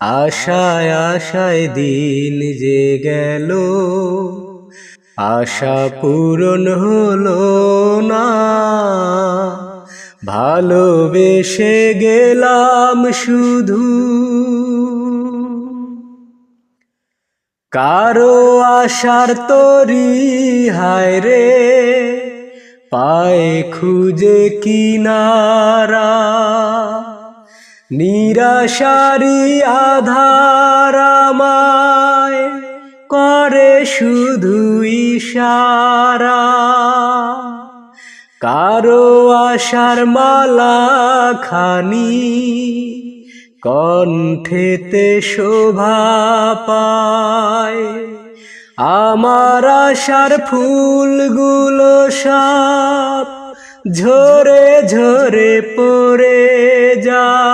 আশায় আশায় দিন যে গেল। আশা পূরণ হলো না। ভালোবেসে গেলাম শুধু। কারও আশার তরি হায় রে পায়ে খুঁজে কিনারা। নিরাশারি আধারামায় করে শুধু ইশারা। কারও আশার মালা খানি কণ্ঠেতে শোভা পায়। আমার আশার ফুলগুলো সব ঝরে ঝরে পড়ে যায়।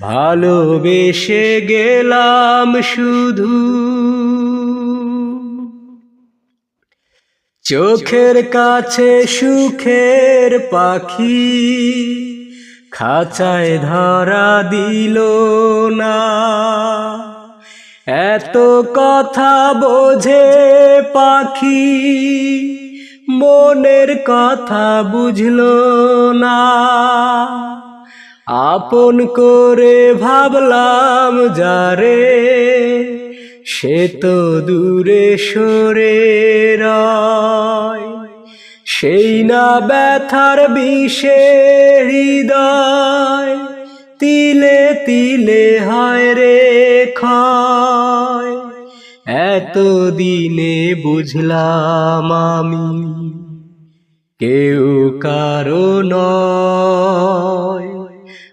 ভালোবেসে গেলাম শুধু। চোখের কাছে সুখের পাখি খাঁচায় ধরা দিল না। এত কথা বোঝে পাখি, মনের কথা বুঝলো না। আপন করে ভাবলাম, যারে? সে তো দূরে সরে রয়। সেই না ব্যথার বিষে হৃদয়, তিলে তিলে হয় রে ক্ষয়। এত দিনে বুঝলাম আমি, কেউ কারও নয়।